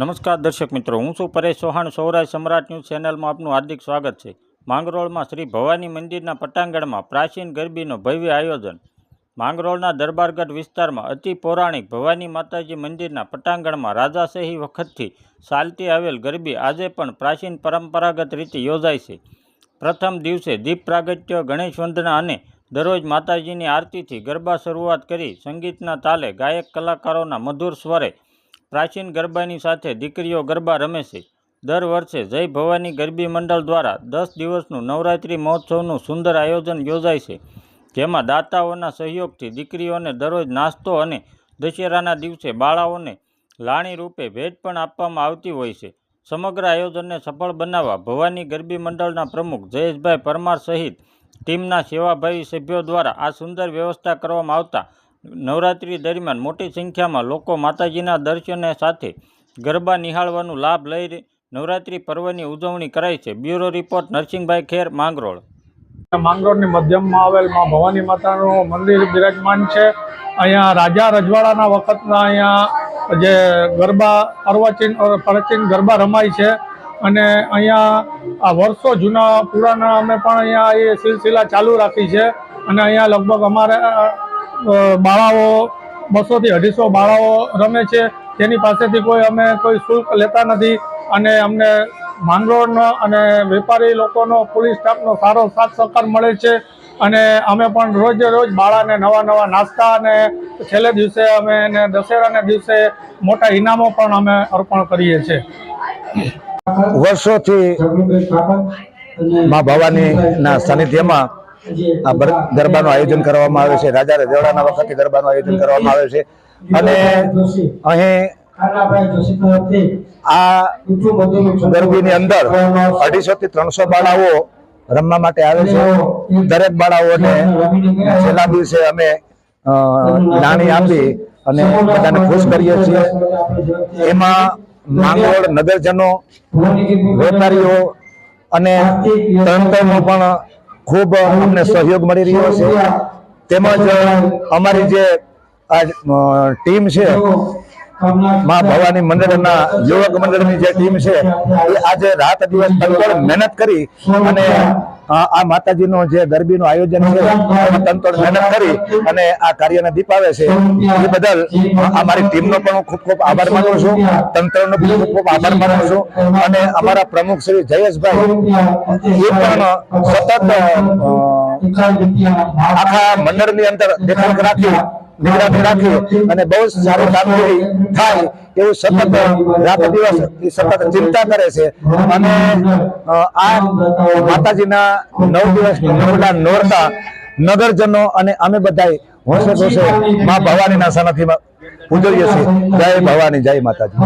નમસ્કાર દર્શક મિત્રો, હું છું પરેશ ચૌહાણ, સૌરાષ્ટ્ર સમ્રાટ ન્યૂઝ ચેનલમાં આપનું હાર્દિક સ્વાગત છે. માંગરોળમાં શ્રી ભવાની મંદિરના પટાંગણમાં પ્રાચીન ગરબીનું ભવ્ય આયોજન. માંગરોળના દરબારગઢ વિસ્તારમાં અતિ પૌરાણિક ભવાની માતાજી મંદિરના પટાંગણમાં રાજાશાહી વખતથી ચાલતી આવેલ ગરબી આજે પણ પ્રાચીન પરંપરાગત રીતે યોજાય છે. પ્રથમ દિવસે દીપ પ્રાગટ્ય, ગણેશ વંદના અને દરરોજ માતાજીની આરતીથી ગરબા શરૂઆત કરી સંગીતના તાલે ગાયક કલાકારોના મધુર સ્વરે પ્રાચીન ગરબાની સાથે દીકરીઓ ગરબા રમે છે. દર વર્ષે જય ભવાની ગરબી મંડળ દ્વારા દસ દિવસનું નવરાત્રિ મહોત્સવનું સુંદર આયોજન યોજાય છે, જેમાં દાતાઓના સહયોગથી દીકરીઓને દરરોજ નાસ્તો અને દશેરાના દિવસે બાળાઓને લાણી રૂપે ભેટ પણ આપવામાં આવતી હોય છે. સમગ્ર આયોજનને સફળ બનાવવા ભવાની ગરબી મંડળના પ્રમુખ જયેશભાઈ પરમાર સહિત ટીમના સેવાભાવી સભ્યો દ્વારા આ સુંદર વ્યવસ્થા કરવામાં આવતા નવરાત્રિ દરમિયાન મોટી સંખ્યામાં લોકો માતાજીના દર્શને સાથે ગરબા નિહાળવાનો લાભ લઈ નવરાત્રિ પર્વની ઉજવણી કરાય છે. Bureau report, Narsinhbhai Kher, Mangrol. માંગરોળની મધ્યમમાં આવેલમાં ભવાની માતાનું મંદિર બિરાજમાન છે. અહીંયા રાજા રજવાડાના વખતના અહીંયા જે ગરબા અર્વાચીન પ્રાચીન ગરબા રમાય છે અને અહીંયા આ વર્ષો જૂના પુરાના અમે પણ અહીંયા એ સિલસિલા ચાલુ રાખી છે અને અહીંયા લગભગ અમારે બાળાઓ બસોથી અઢીસો બાળાઓ રમે છે. તેની પાસેથી કોઈ અમે કોઈ શુલ્ક લેતા નથી અને અમને માંગરોળનો અને વેપારી લોકોનો પોલીસ સ્ટાફનો સારો સાથ સહકાર મળે છે. અને અમે પણ રોજે રોજ બાળાને નવા નવા નાસ્તા અને છેલ્લે દિવસે અમે એને દશેરાના દિવસે મોટા ઇનામો પણ અમે અર્પણ કરીએ છીએ વર્ષોથી માં ભવાનીના સાનિધ્યમાં આ ગરબાનું આયોજન કરવામાં આવે છે. રાજા રજવાડાના વખતે ગરબાનું આયોજન કરવામાં આવે છે. અને અહીં આ ગરબીની અંદર અઢીસો થી ત્રણસો બાળાઓ રમવા માટે આવે છે. દરેક બાળાઓને છેલ્લા દિવસે અમે નાણી આપી અને બધાને ખુશ કરીએ છીએ. એમાં માંગરોળ નગરજનો વેપારીઓ અને તંત્રનો પણ ખૂબ અમને સહયોગ મળી રહ્યો છે. તેમજ અમારી જે આ ટીમ છે માં ભવાની મંડળના યુવક મંડળની જે ટીમ છે એ આજે રાત દિવસ મહેનત કરી અને આ માતાજીનો જે ગરબીનું આયોજન છે મહેનત કરી અને આ કાર્યને દીપાવે છે. એ બદલ અમારી ટીમનો પણ હું ખૂબ ખૂબ આભાર માનું છું. તંત્રનો પણ ખૂબ ખૂબ આભાર માનું છું. અને અમારા પ્રમુખ શ્રી જયેશભાઈ એ પણ સતત આખા મંડળની અંદર દેખરેખ રાખી નિગરાની રાખીએ અને બહુ સારું કામગીરી થાય એવું સતત રાત દિવસ સતત ચિંતા કરે છે. અને આ માતાજીના નવ દિવસ નવડા નોરતા નગરજનો અને અમે બધાય હોંશે હોંશે મા ભવાનીના સનાથી ઉજવીએ છીએ. જય ભવાની, જય માતાજી.